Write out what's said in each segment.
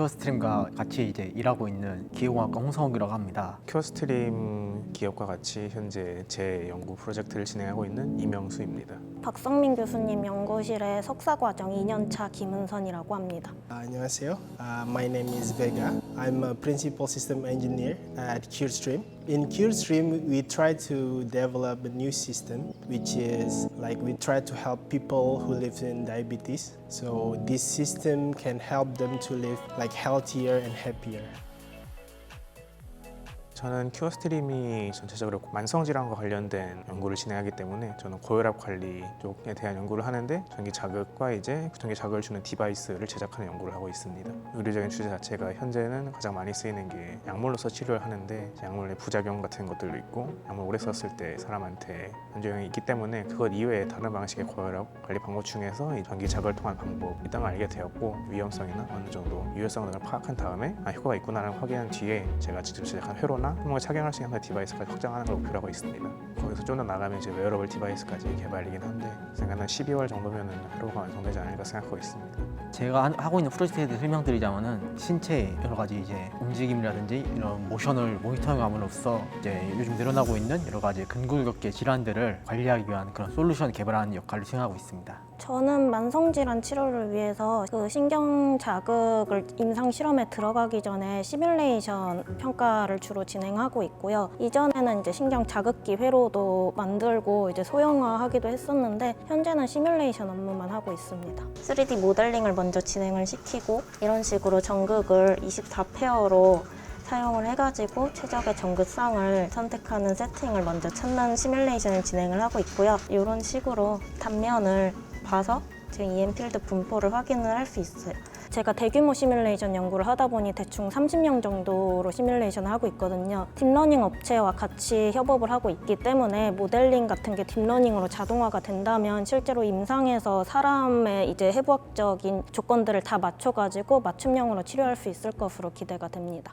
큐어스트림과 같이 이제 일하고 있는 기계공학과 홍성욱이라고 합니다. 큐어스트림 기업과 같이 현재 제 연구 프로젝트를 진행하고 있는 이명수입니다. 박성민 교수님 연구실의 석사과정 2년차 김은선이라고 합니다. Uh, 안녕하세요. Uh, my name is Vega. I'm a principal system engineer at CureStream. In CureStream, we try to develop a new system, which is like we try to help people who live in diabetes. So this system can help them to live like healthier and happier. 저는 큐어스트림이 전체적으로 만성 질환과 관련된 연구를 진행하기 때문에 저는 고혈압 관리 쪽에 대한 연구를 하는데 전기 자극과 이제 전기 자극을 주는 디바이스를 제작하는 연구를 하고 있습니다. 의료적인 주제 자체가 현재는 가장 많이 쓰이는 게 약물로서 치료를 하는데 약물의 부작용 같은 것들도 있고 약물 오래 썼을 때 사람한테 안정이 있기 때문에 그것 이외에 다른 방식의 고혈압 관리 방법 중에서 이 전기 자극을 통한 방법 일단 알게 되었고 위험성이나 어느 정도 유효성 등을 파악한 다음에 아 효과가 있구나를 확인한 뒤에 제가 직접 제작한 회로나 항목을 착용할 수 있는 디바이스까지 확장하는 걸 목표로 하고 있습니다. 거기서 좀 더 나가면 이제 웨어러블 디바이스까지 개발이긴 한데 생각은 12월 정도면은 회로가 완성되지 않을까 생각하고 있습니다. 제가 한- 하고 있는 프로젝트에 대해 설명드리자면은 신체 여러 가지 이제 움직임이라든지 이런 모션을 모니터링함으로써 이제 요즘 늘어나고 있는 여러 가지 근골격계 질환들을 관리하기 위한 그런 솔루션 개발하는 역할을 수행하고 있습니다. 저는 만성질환 치료를 위해서 그 신경 자극을 임상 실험에 들어가기 전에 시뮬레이션 평가를 주로 진행하고 있고요. 이전에는 이제 신경 자극기 회로도 만들고 이제 소형화하기도 했었는데 현재는 시뮬레이션 업무만 하고 있습니다. 3D 모델링을 먼저 진행을 시키고 이런 식으로 전극을 24페어로 사용을 해가지고 최적의 전극상을 선택하는 세팅을 먼저 찾는 시뮬레이션을 진행을 하고 있고요. 이런 식으로 단면을 봐서 제 EM 필드 분포를 확인을 할 수 있어요. 제가 대규모 시뮬레이션 연구를 하다 보니 대충 30명 정도로 시뮬레이션을 하고 있거든요. 딥러닝 업체와 같이 협업을 하고 있기 때문에 모델링 같은 게 딥러닝으로 자동화가 된다면 실제로 임상에서 사람의 이제 해부학적인 조건들을 다 맞춰가지고 맞춤형으로 치료할 수 있을 것으로 기대가 됩니다.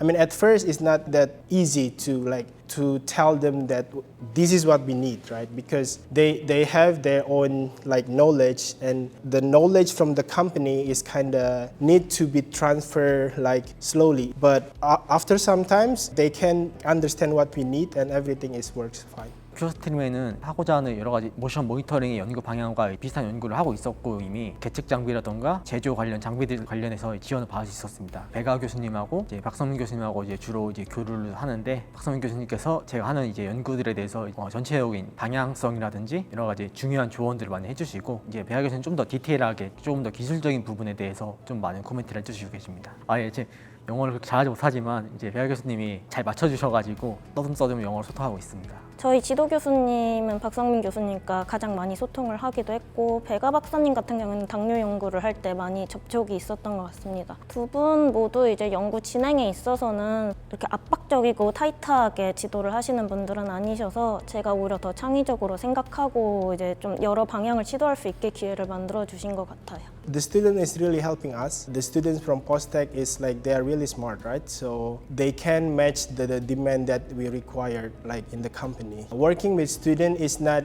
I mean, at first, it's not that easy to like to tell them that this is what we need, right? Because they they have their own like knowledge, and the knowledge from the company is kind of need to be transferred like slowly. But after sometimes, they can understand what we need, and everything is works fine. 큐어스트림에는 하고자 하는 여러 가지 모션 모니터링의 연구 방향과 비슷한 연구를 하고 있었고 이미 계측 장비라던가 제조 관련 장비들 관련해서 지원을 받을 수 있었습니다. 배가 교수님하고 이제 박성민 교수님하고 이제 주로 이제 교류를 하는데 박성민 교수님께서 제가 하는 이제 연구들에 대해서 어, 전체적인 방향성이라든지 여러 가지 중요한 조언들을 많이 해주시고 이제 배가 교수님 좀 더 디테일하게 조금 더 기술적인 부분에 대해서 좀 많은 코멘트를 해주시고 계십니다. 아예 제 영어를 그렇게 잘하지 못하지만 이제 배가 교수님이 잘 맞춰주셔가지고 떠듬떠듬 영어로 소통하고 있습니다. 저희 지도 교수님은 박성민 교수님과 가장 많이 소통을 하기도 했고 배가 박사님 같은 경우는 당뇨 연구를 할 때 많이 접촉이 있었던 것 같습니다. 두 분 모두 이제 연구 진행에 있어서는 이렇게 압박적이고 타이트하게 지도를 하시는 분들은 아니셔서 제가 오히려 더 창의적으로 생각하고 이제 좀 여러 방향을 시도할 수 있게 기회를 만들어 주신 것 같아요. The student is really helping us. The students from Postech is like they are really smart, right? So they can match the, the demand that we require, like in the company. Working with student is not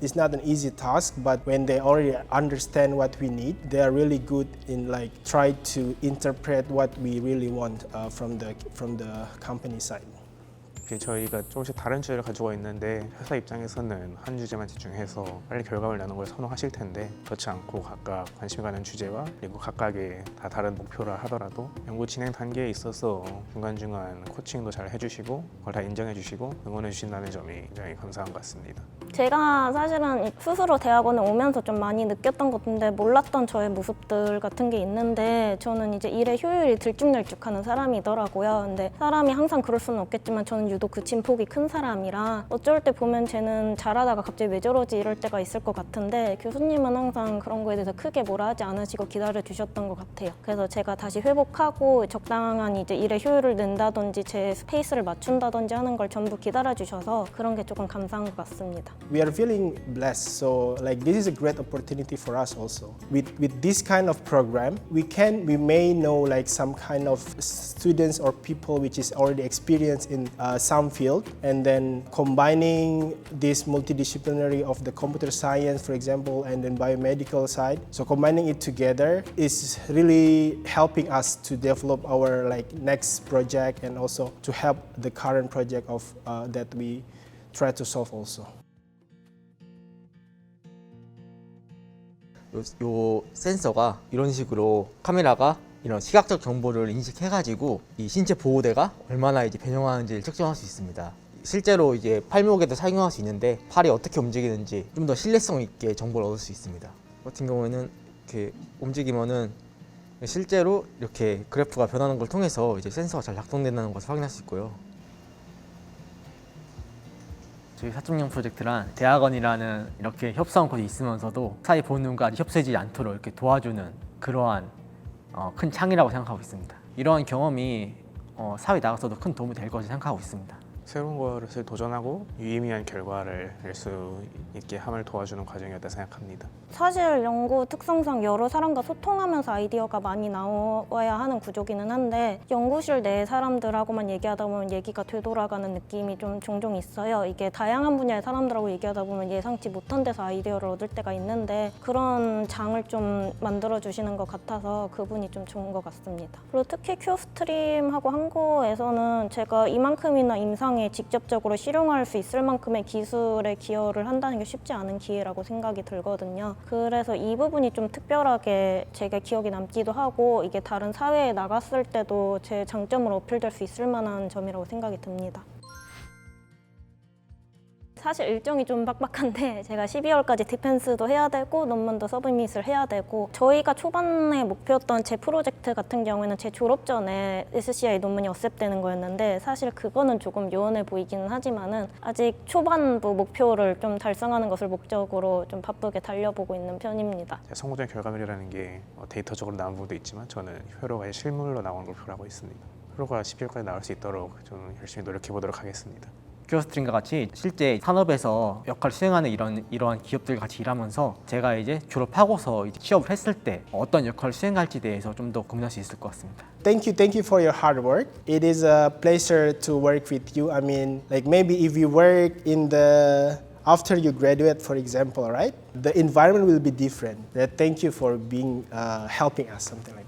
is not an easy task, but when they already understand what we need, they are really good in like try to interpret what we really want uh, from the from the company side. 이게 저희가 조금씩 다른 주제를 가지고 있는데 회사 입장에서는 한 주제만 집중해서 빨리 결과를 내는 걸 선호하실 텐데 그렇지 않고 각각 관심 가는 주제와 그리고 각각의 다 다른 목표를 하더라도 연구 진행 단계에 있어서 중간중간 코칭도 잘 해주시고 그걸 다 인정해 주시고 응원해 주신다는 점이 굉장히 감사한 것 같습니다. 제가 사실은 이 스스로 대학원에 오면서 좀 많이 느꼈던 것인데 몰랐던 저의 모습들 같은 게 있는데 저는 이제 일의 효율이 들쭉날쭉하는 사람이더라고요. 근데 사람이 항상 그럴 수는 없겠지만 저는 유독 그 진폭이 큰 사람이라 어쩔 때 보면 쟤는 잘하다가 갑자기 왜 저러지 이럴 때가 있을 것 같은데 교수님은 항상 그런 거에 대해서 크게 뭐라 하지 않으시고 기다려 주셨던 것 같아요. 그래서 제가 다시 회복하고 적당한 이제 일의 효율을 낸다든지 제 스페이스를 맞춘다든지 하는 걸 전부 기다려 주셔서 그런 게 조금 감사한 것 같습니다. We are feeling blessed. So like this is a great opportunity for us also. With with this kind of program, we can we may know like some kind of students or people which is already experienced in uh, some field, and then combining this multidisciplinary of the computer science, for example, and then biomedical side. So combining it together is really helping us to develop our like next project and also to help the current project of uh, that we try to solve also. 요, 요 센서가 이런 식으로 카메라가 이런 시각적 정보를 인식해가지고 이 신체 보호대가 얼마나 이제 변형하는지를 측정할 수 있습니다. 실제로 이제 팔목에도 사용할 수 있는데 팔이 어떻게 움직이는지 좀 더 신뢰성 있게 정보를 얻을 수 있습니다. 같은 경우에는 이렇게 움직이면은 실제로 이렇게 그래프가 변하는 걸 통해서 이제 센서가 잘 작동된다는 것을 확인할 수 있고요. 저희 사중용 프로젝트란 대학원이라는 이렇게 협상 곳이 있으면서도 사회 보는과 협소해지지 않도록 이렇게 도와주는 그러한 어, 큰 창이라고 생각하고 있습니다. 이러한 경험이 어, 사회 나가서도 큰 도움이 될 것을 생각하고 있습니다. 새로운 것을 도전하고 유의미한 결과를 낼 수 있게 함을 도와주는 과정이었다 생각합니다. 사실 연구 특성상 여러 사람과 소통하면서 아이디어가 많이 나와야 하는 구조기는 한데 연구실 내 사람들하고만 얘기하다 보면 얘기가 되돌아가는 느낌이 좀 종종 있어요. 이게 다양한 분야의 사람들하고 얘기하다 보면 예상치 못한 데서 아이디어를 얻을 때가 있는데 그런 장을 좀 만들어 주시는 것 같아서 그분이 좀 좋은 것 같습니다. 그리고 특히 큐 스트림하고 한국에서는 제가 이만큼이나 임상 에 직접적으로 실용할 수 있을 만큼의 기술에 기여를 한다는 게 쉽지 않은 기회라고 생각이 들거든요. 그래서 이 부분이 좀 특별하게 제게 기억이 남기도 하고 이게 다른 사회에 나갔을 때도 제 장점으로 어필될 수 있을 만한 점이라고 생각이 듭니다. 사실 일정이 좀 빡빡한데 제가 12월까지 디펜스도 해야 되고 논문도 서브밋을 해야 되고 저희가 초반에 목표였던 제 프로젝트 같은 경우에는 제 졸업 전에 SCI 논문이 어셉되는 거였는데 사실 그거는 조금 요원해 보이기는 하지만은 아직 초반부 목표를 좀 달성하는 것을 목적으로 좀 바쁘게 달려보고 있는 편입니다. 제 성공적인 결과물이라는 게 어, 데이터적으로 나온 부분도 있지만 저는 효로가 실물로 나오는 걸 목표로 하고 있습니다. 효로가 12월까지 나올 수 있도록 좀 열심히 노력해 보도록 하겠습니다. 큐어스트림과 같이 실제 산업에서 역할을 수행하는 이런 이러한 기업들 같이 일하면서 제가 이제 졸업하고서 이제 취업을 했을 때 어떤 역할을 수행할지 대해서 좀 더 고민할 수 있을 것 같습니다. Thank you, thank you for your hard work. It is a pleasure to work with you. I mean, like maybe if you work in the after you graduate, for example, right? The environment will be different. Thank you for being uh, helping us, something like that.